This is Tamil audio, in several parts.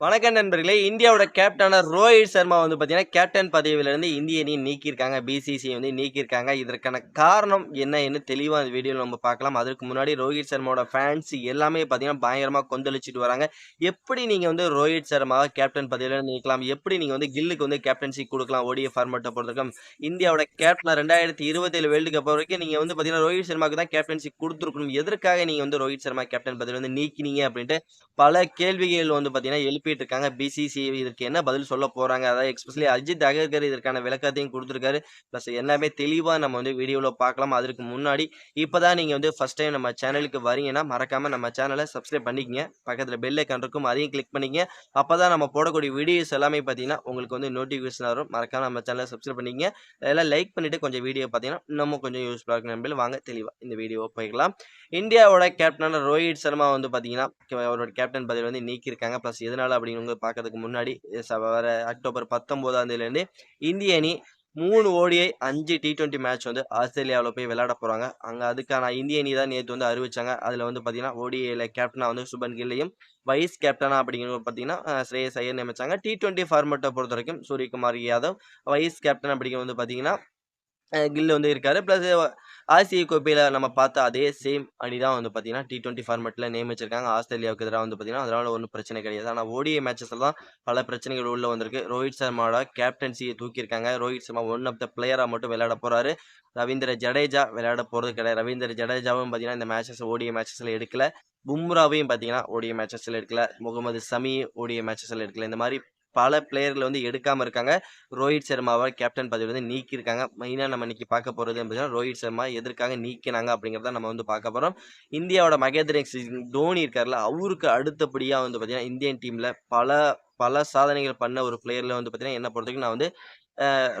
வணக்கம் நண்பர்களே இந்தியாவோட கேப்டனான ரோஹித் சர்மா வந்து பார்த்தீங்கன்னா கேப்டன் பதவியிலிருந்து இந்திய அணியை நீக்கியிருக்காங்க பிசிசிஐ வந்து நீக்கியிருக்காங்க. இதற்கான காரணம் என்ன என்ன தெளிவாக அந்த வீடியோவில் நம்ம பார்க்கலாம். அதற்கு முன்னாடி ரோஹித் சர்மாவோட ஃபேன்ஸ் எல்லாமே பார்த்தீங்கன்னா பயங்கரமாக கொந்தளிச்சிட்டு வராங்க. எப்படி நீங்கள் வந்து ரோஹித் சர்மாவை கேப்டன் பதவியிலிருந்து நீக்கலாம்? எப்படி நீங்கள் வந்து கில்லுக்கு வந்து கேப்டன்சி கொடுக்கலாம் ஓடிய ஃபார்மேட்டை பொறுத்திருக்கும் இந்தியாவோட கேப்டனாக ரெண்டாயிரத்தி இருபத்தேழு வேர்ல்டு கப் வரைக்கும் நீங்கள் வந்து பார்த்தீங்கன்னா ரோஹித் சர்மாவுக்கு தான் கேப்டன்சி கொடுத்துருக்கணும். எதற்காக நீங்கள் வந்து ரோஹித் சர்மா கேப்டன் பதவியில் வந்து நீக்கினீங்க அப்படின்ட்டு பல கேள்விகள் வந்து பார்த்தீங்கன்னா எழுப்பிட்டு இருக்காங்க பிசிசி இதற்கு என்ன பதில் சொல்ல போறாங்க? அதாவது எக்ஸ்பெஷலி அஜித் அகர்கர் இதற்கான விளக்கத்தையும் கொடுத்துருக்காரு. ப்ளஸ் எல்லாமே தெளிவாக நம்ம வந்து வீடியோவில் பார்க்கலாம். அதற்கு முன்னாடி இப்போதான் நீங்கள் வந்து ஃபர்ஸ்ட் டைம் நம்ம சேனலுக்கு வரீங்கன்னா மறக்காம நம்ம சேனலை சப்ஸ்கிரைப் பண்ணிக்கங்க. பக்கத்தில் பெல் ஐக்கன் இருக்கும். அதையும் கிளிக் பண்ணிக்கங்க. அப்போ தான் நம்ம போடக்கூடிய வீடியோஸ் எல்லாமே பார்த்தீங்கன்னா உங்களுக்கு வந்து நோட்டிஃபிகேஷன் வரும். மறக்காம நம்ம சேனலை சப்ஸ்கிரைப் பண்ணிக்கங்க. எல்லாம் லைக் பண்ணிட்டு கொஞ்சம் வீடியோ பார்த்தீங்கன்னா இன்னமும் கொஞ்சம் யூஸ்ஃபுல்லாக இருக்கும். நம்பி வாங்க தெளிவாக இந்த வீடியோ போய்க்கலாம். இந்தியாவோட கேப்டனான ரோஹித் சர்மா வந்து பார்த்தீங்கன்னா அவரோட கேப்டன் பதவி வந்து நீக்கியிருக்காங்க. ப்ளஸ் எதனால அப்படிங்கிறவங்க பார்க்கறதுக்கு முன்னாடி வர அக்டோபர் பத்தொம்போதாம் தேதியிலேருந்து இந்திய அணி மூணு ஓடிஐ அஞ்சு டி டுவெண்ட்டி மேட்ச் வந்து ஆஸ்திரேலியாவில் போய் விளையாட போகிறாங்க அங்கே அதுக்கான இந்திய அணி தான் நேற்று வந்து அறிவிச்சாங்க. அதில் வந்து பார்த்தீங்கன்னா ஓடிஐயில் கேப்டனாக வந்து சுபன் கில்லையும் வைஸ் கேப்டனா அப்படிங்கிறது பார்த்தீங்கன்னா ஸ்ரேயஸ் ஐயர் நியமிச்சாங்க. டி டுவெண்ட்டி ஃபார்மெட்டை பொறுத்த வரைக்கும் சூரியகுமார் யாதவ் வைஸ் கேப்டன் அப்படிங்கிறது வந்து பார்த்தீங்கன்னா கில்லு வந்து இருக்காரு ப்ளஸ் ஆசிய கோப்பையில் நம்ம பார்த்த அதே சேம் அணி தான் வந்து பார்த்தீங்கன்னா டி டுவெண்ட்டி ஃபார்மெட்டில் நியமிச்சிருக்காங்க ஆஸ்திரேலியாவுக்கு எதிராக வந்து பார்த்தீங்கன்னா அதனால ஒன்றும் பிரச்சனை கிடையாது. ஆனால் ஓடிய மேட்சஸில் தான் பல பிரச்சனைகள் உள்ளே வந்திருக்கு. ரோஹித் சர்மாவோட கேப்டன்சியை தூக்கியிருக்காங்க. Rohit Sharma one of the பிளேயராக மட்டும் விளையாட போகிறாரு ரவீந்திர ஜடேஜா விளையாட போகிறது கிடையாது. ரவீந்திர ஜடேஜாவும் பார்த்தீங்கன்னா இந்த மேட்சஸ் ஓடிய மேட்சஸில் எடுக்கல. பும்ராவையும் பார்த்தீங்கன்னா ஓடிய மேட்சஸில் எடுக்கல. முகமது சமி ஓடிய மேட்சஸில் எடுக்கல. இந்த மாதிரி பல பிளேயர்கள் வந்து எடுக்காமல் இருக்காங்க. ரோஹித் சர்மாவை கேப்டன் பதவி வந்து நீக்கியிருக்காங்க. மெயினாக நம்ம இன்னைக்கு பார்க்க போகிறது பார்த்தீங்கன்னா ரோஹித் சர்மா எதற்காக நீக்கினாங்க அப்படிங்கிறத நம்ம வந்து பார்க்க போகிறோம் இந்தியாவோட மகேந்திர சிங் தோனி இருக்கார்ல அவருக்கு அடுத்தபடியாக வந்து பார்த்தீங்கன்னா இந்தியன் டீமில் பல பல சாதனைகள் பண்ண ஒரு பிளேயரில் வந்து பார்த்தீங்கன்னா என்ன பொறுத்தவரைக்கும் நான் வந்து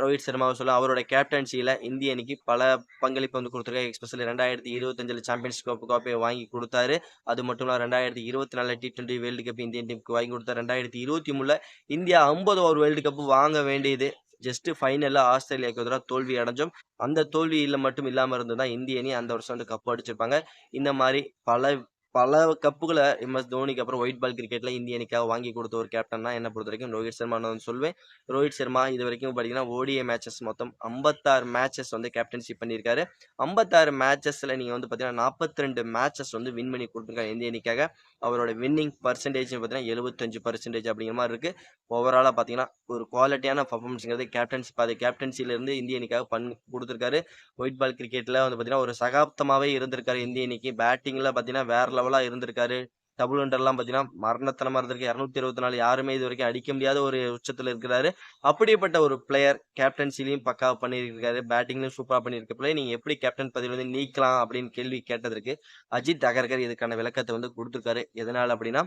ரோஹித் சர்மாவை சொல்ல அவரோட கேப்டன்சியில் இந்திய அணிக்கு பல பங்களிப்பு வந்து கொடுத்துருக்காரு. எக்ஸ்பெஷலி ரெண்டாயிரத்தி இருபத்தஞ்சில் சாம்பியன்ஸ் கப் கோப்பையை வாங்கி கொடுத்தாரு. அது மட்டும் இல்லாமல் ரெண்டாயிரத்தி இருபத்தி நாலு T twenty world cup Indian டீமுக்கு வாங்கி கொடுத்தாரு. ரெண்டாயிரத்தி இருபத்தி மூணில் இந்தியா ஐம்பது ஓவர் வேர்ல்டு கப் வாங்க வேண்டியது. ஜஸ்ட் ஃபைனலில் ஆஸ்திரேலியாவுக்கு எதிராக தோல்வி அடைஞ்சோம். அந்த தோல்வியில் மட்டும் இல்லாமல் இருந்து தான் இந்திய அணி அந்த வருஷம் வந்து கப் அடிச்சிருப்பாங்க. இந்த மாதிரி பல பல கப்புகளை எம்எஸ் தோனிக்கு அப்புறம் ஒயிட் பால் கிரிக்கெட்டில் இந்திய அணிக்காக வாங்கி கொடுத்த ஒரு கேப்டன்னா என்ன பொறுத்த வரைக்கும் ரோஹித் சர்மா நான் சொல்வேன். ரோஹித் சர்மா இது வரைக்கும் பார்த்தீங்கன்னா ஓடிஏ மேட்சஸ் மொத்தம் ஐம்பத்தாறு மேட்சஸ் வந்து கேப்டன்ஷிப் பண்ணியிருக்காரு. ஐம்பத்தாறு மேட்சஸில் நீங்கள் வந்து பார்த்தீங்கன்னா நாற்பத்தி ரெண்டு மேட்சஸ் வந்து வின் பண்ணி கொடுத்துருக்காங்க இந்திய அணிக்காக. அவரோட வின்னிங் பர்சன்டேஜ் பார்த்தீங்கன்னா எழுபத்தஞ்சு பர்சன்டேஜ் அப்படிங்கிற மாதிரி இருக்குது ஓவராலாக பார்த்தீங்கன்னா ஒரு குவாலிட்டியான பர்ஃபார்மன்ஸுங்கிறது கேப்டன்சி அது கேப்டன்சிலேருந்து இந்திய அணிக்காக பண் கொடுத்துருக்காரு. ஒயிட் பால் கிரிக்கெட்டில் வந்து பார்த்தீங்கன்னா ஒரு சகாப்தமாகவே இருந்திருக்காரு இந்திய அணிக்கு. பேட்டிங்கில் பார்த்தீங்கன்னா வேற லெவலாக இருந்திருக்காரு. டபுள் ஹண்ட்ரட்லாம் பார்த்தீங்கன்னா மரணத்தனமாக இருந்திருக்கு. இரநூத்தி இருபத்தி நாலு யாருமே இது வரைக்கும் அடிக்க முடியாத ஒரு உச்சத்தில் இருக்கிறாரு. அப்படிப்பட்ட ஒரு பிளேயர் கேப்டன்சிலையும் பக்காவா பண்ணியிருக்காரு. பேட்டிங்லையும் சூப்பராக பண்ணியிருக்க பிளேயர் நீங்கள் எப்படி கேப்டன் பதிவில் வந்து நீக்கலாம் அப்படின்னு கேள்வி கேட்டதற்கு அஜித் அகர்கர் இதுக்கான விளக்கத்தை வந்து கொடுத்துருக்காரு. எதனால் அப்படின்னா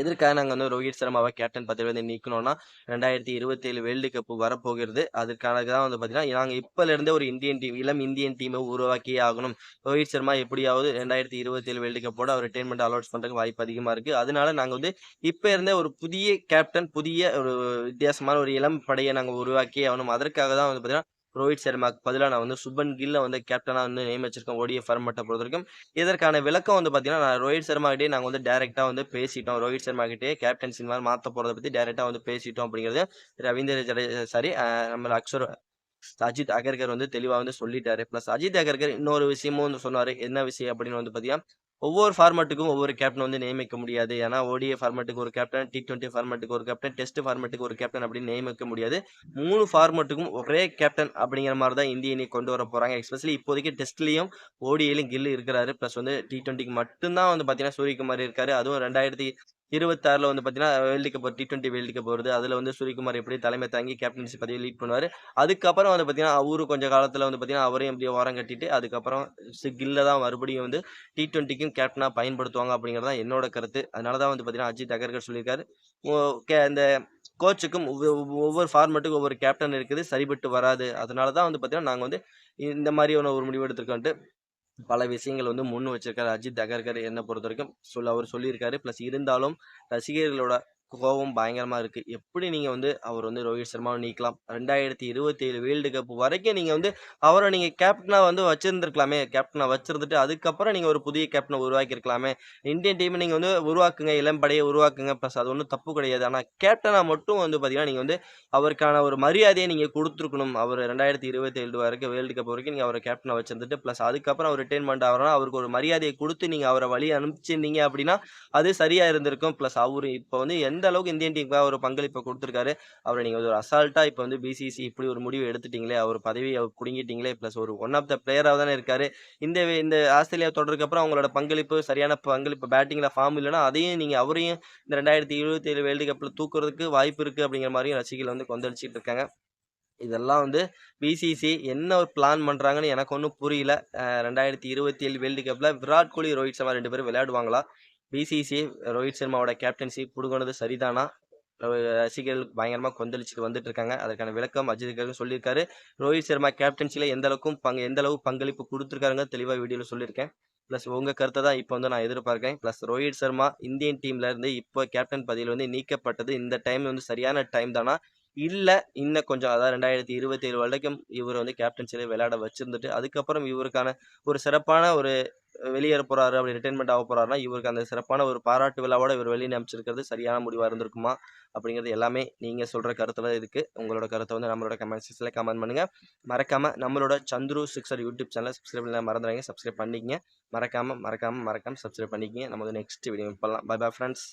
எதற்காக நாங்கள் வந்து ரோஹித் சர்மாவை கேப்டன் பதவி வந்து நீக்கணும்னா ரெண்டாயிரத்தி இருபத்தேழு வேர்ல்டு கப் வரப்போகிறது. அதுக்காக தான் வந்து பார்த்தீங்கன்னா நாங்கள் இப்போலேருந்தே ஒரு இந்தியன் டீம் இளம் இந்தியன் டீமை உருவாக்கியே ஆகணும். ரோஹித் சர்மா எப்படியாவது ரெண்டாயிரத்தி இருபத்தி ஏழு வேர்ல்டு கப்போட அவர் ரிட்டைர்மெண்ட் அலோட்ஸ் பண்ணுறதுக்கு வாய்ப்பு அதிகமாக இருக்குது அதனால நாங்கள் வந்து இப்போ இருந்தே ஒரு புதிய கேப்டன் புதிய ஒரு வித்தியாசமான ஒரு இளம் படையை நாங்கள் உருவாக்கியே ஆகணும். அதற்காக தான் வந்து பார்த்தீங்கன்னா ரோஹித் சர்மாக்கு பதிலாக நான் வந்து சுபன் கில்லை வந்து கேப்டனாக வந்து நியமிச்சிருக்கேன் ஓடிய ஃபார்மெட்டை பொறுத்த வரைக்கும் இதற்கான விளக்கம் வந்து பார்த்தீங்கன்னா நான் ரோஹித் சர்மாகிட்டே நாங்கள் வந்து டேரெக்டாக வந்து பேசிட்டோம். ரோஹித் சர்மா கிட்டே கேப்டன்சி மாதிரி மாற்ற போகிறத பற்றி டேரெக்டாக வந்து பேசிட்டோம் அப்படிங்கிறது ரவீந்திர ஜடேஜா சாரி நம்ம அக்ஷர் அஜித் அகர்கர் வந்து தெளிவாக வந்து சொல்லிட்டாரு. ப்ளஸ் அஜித் அகர்கர் இன்னொரு விஷயமும் வந்து சொன்னார். என்ன விஷயம் அப்படின்னு வந்து பார்த்தீங்கன்னா ஒவ்வொரு ஃபார்மேட்டுக்கும் ஒவ்வொரு கேப்டன் வந்து நியமிக்க முடியாது. ஏன்னா ஓடிஏ ஃபார்மேட்டுக்கு ஒரு கேப்டன் டி டுவெண்ட்டி ஃபார்மேட்டுக்கு ஒரு கேப்டன் டெஸ்ட் ஃபார்மேட்டுக்கு ஒரு கேப்டன் அப்படின்னு நியமிக்க முடியாது. மூணு ஃபார்மேட்டுக்கும் ஒரே கேப்டன் அப்படிங்கிற மாதிரி தான் இந்திய அணி கொண்டு வர போகிறாங்க எஸ்பெஷலி இப்போதைக்கு டெஸ்ட்லேயும் ஓடிஏலையும் கில்லு இருக்கிறாரு. ப்ளஸ் வந்து டி டுவெண்ட்டிக்கு மட்டும்தான் வந்து பார்த்தீங்கன்னா சூரியகுமார் இருக்காரு. அதுவும் ரெண்டாயிரத்தி இருபத்தாறில் வந்து பார்த்தீங்கன்னா world cup T twenty world cup வருது. அதில் வந்து சூரியகுமார் எப்படி தலைமை தாங்கி கேப்டன்சி பதவி லீட் பண்ணுவார். அதுக்கப்புறம் வந்து பார்த்தீங்கன்னா அவரு கொஞ்சம் காலத்தில் வந்து பார்த்தீங்கன்னா அவரையும் எப்படியோ ஓரம் கட்டிட்டு அதுக்கப்புறம் கில்ல தான் மறுபடியும் வந்து டி டுவெண்ட்டிக்கும் கேப்டனாக பயன்படுத்துவாங்க அப்படிங்கிறது தான் என்னோட கருத்து. அதனால தான் வந்து பார்த்தீங்கன்னா அஜித் அகர்கர் சொல்லியிருக்காரு. ஓ- கே- இந்த கோச்சுக்கும் ஒவ்வொரு ஃபார்மேட்டுக்கும் ஒவ்வொரு கேப்டன் இருக்குது சரிபட்டு வராது. அதனால தான் வந்து பார்த்தீங்கன்னா நாங்கள் வந்து இந்த மாதிரியான ஒரு முடிவு எடுத்திருக்கோன்ட்டு பல விஷயங்கள் வந்து முன் வச்சிருக்காரு அஜித் தகர்கர் என்னை பொறுத்த வரைக்கும் சொல்ல அவர் சொல்லியிருக்காரு. ப்ளஸ் இருந்தாலும் ரசிகர்களோட கோவம் பயங்கரமாக இருக்குது எப்படி நீங்கள் வந்து அவர் வந்து ரோஹித் சர்மாவை நீக்கலாம்? 2027 வேர்ல்டு கப் வரைக்கும் நீங்கள் வந்து அவரை நீங்கள் கேப்டனாக வந்து வச்சுருந்துருக்கலாமே கேப்டனாக வச்சுருந்துட்டு அதுக்கப்புறம் நீங்கள் ஒரு புதிய கேப்டனை உருவாக்கியிருக்கலாமே! இந்தியன் டீமை நீங்கள் வந்து உருவாக்குங்க, இளம்படையை உருவாக்குங்க. ப்ளஸ் அது ஒன்றும் தப்பு கிடையாது. ஆனால் கேப்டனாக மட்டும் வந்து பார்த்தீங்கன்னா, நீங்கள் வந்து அவருக்கான ஒரு மரியாதையை நீங்கள் கொடுத்துருக்கணும் அவர் ரெண்டாயிரத்தி இருபத்தி ஏழு வரைக்கும் வேர்ல்டு கப் வரைக்கும் நீங்கள் அவரை கேப்டனாக வச்சுருந்துட்டு ப்ளஸ் அதுக்கப்புறம் அவர் ரிட்டயர்மென்ட் ஆகிறனா அவருக்கு ஒரு மரியாதையை கொடுத்து நீங்கள் அவரை வழி அனுப்பிச்சிருந்தீங்க அப்படின்னா, அது சரியாக இருந்திருக்கும். ப்ளஸ் அவர் இப்போ வந்து எந்த அளவுக்கு இந்தியன் டீமுக்காக ஒரு பங்களிப்பை கொடுத்துருக்காரு அவரை நீங்கள் ஒரு அசால்ட்டாக இப்போ வந்து பிசிசி இப்படி ஒரு முடிவு எடுத்துட்டீங்களே! அவர் பதவியை குடுங்கிட்டீங்களே ப்ளஸ் ஒரு ஒன் ஆஃப் த பிளேயராக தானே இருக்காரு. இந்த இந்த ஆஸ்திரேலியா தொடருக்கு அப்புறம் அவங்களோட பங்களிப்பு சரியான பங்களிப்பு பேட்டிங்கில் ஃபார்ம் இல்லைனா அதையும் நீங்கள் அவரையும் இந்த 2027 வேர்ல்டு கப்பில் தூக்குறதுக்கு வாய்ப்பு இருக்குது அப்படிங்கிற மாதிரியும் ரசிகர்கள் வந்து கொந்தளிச்சிட்டு இருக்காங்க. இதெல்லாம் வந்து பிசிசி என்ன ஒரு பிளான் பண்ணுறாங்கன்னு எனக்கு ஒன்றும் புரியல. ரெண்டாயிரத்தி இருபத்தி ஏழு வேர்ல்டு கப்பில் விராட் கோலி, ரோஹித் சர்மா ரெண்டு பேரும் விளையாடுவாங்களா? பிசிசி ரோஹித் சர்மாவோட கேப்டன்சி புடுங்குனது சரிதானா? ரசிகர்கள் பயங்கரமாக கொந்தளிச்சுட்டு வந்துட்டு இருக்காங்க. அதற்கான விளக்கம் அஜித் அகர்வால் சொல்லியிருக்காரு. ரோஹித் சர்மா கேப்டன்சியில் எந்த அளவுக்கும் பங்கு எந்த அளவு பங்களிப்பு கொடுத்துருக்காருங்க தெளிவாக வீடியோவில் சொல்லியிருக்கேன். ப்ளஸ் உங்கள் கருத்தை தான் இப்போ வந்து நான் எதிர்பார்க்குறேன் ப்ளஸ் ரோஹித் சர்மா இந்தியன் டீம்ல இருந்து கேப்டன் பதவியில் வந்து நீக்கப்பட்டது இந்த டைம் வந்து சரியான டைம் தானா? இல்லை இன்னும் கொஞ்சம் அதாவது 2027 வரைக்கும் இவர் வந்து கேப்டன்சில விளையாட வச்சுருந்துட்டு அதுக்கப்புறம் இவருக்கான ஒரு சிறப்பான ஒரு வெளியேற போகிறாரு அப்படி ரிட்டயர்மென்ட் ஆக போகிறாருன்னா இவருக்கு அந்த சிறப்பான ஒரு பாராட்டு விழாவோட இவர் வெளியே அமைச்சிருக்கிறது சரியான முடிவாக இருந்திருக்குமா? அப்படிங்கிறது எல்லாமே நீங்கள் சொல்கிற கருத்தில் இருக்குது உங்களோட கருத்தை வந்து நம்மளோட கமெண்ட் செக்ஷனில் கமெண்ட் பண்ணுங்கள் மறக்காமல் நம்மளோட சந்துரு சிக்ஸர் யூடியூப் சேனலை சப்ஸ்கிரைப் பண்ண மறந்துறாதீங்க. சப்ஸ்கிரைப் பண்ணிக்கங்க. மறக்காமல் மறக்காமல் மறக்காமல் சப்ஸ்கிரைப் பண்ணிக்கங்க. நம்ம வந்து நெக்ஸ்ட் வீடியோ பண்ணலாம். Bye bye friends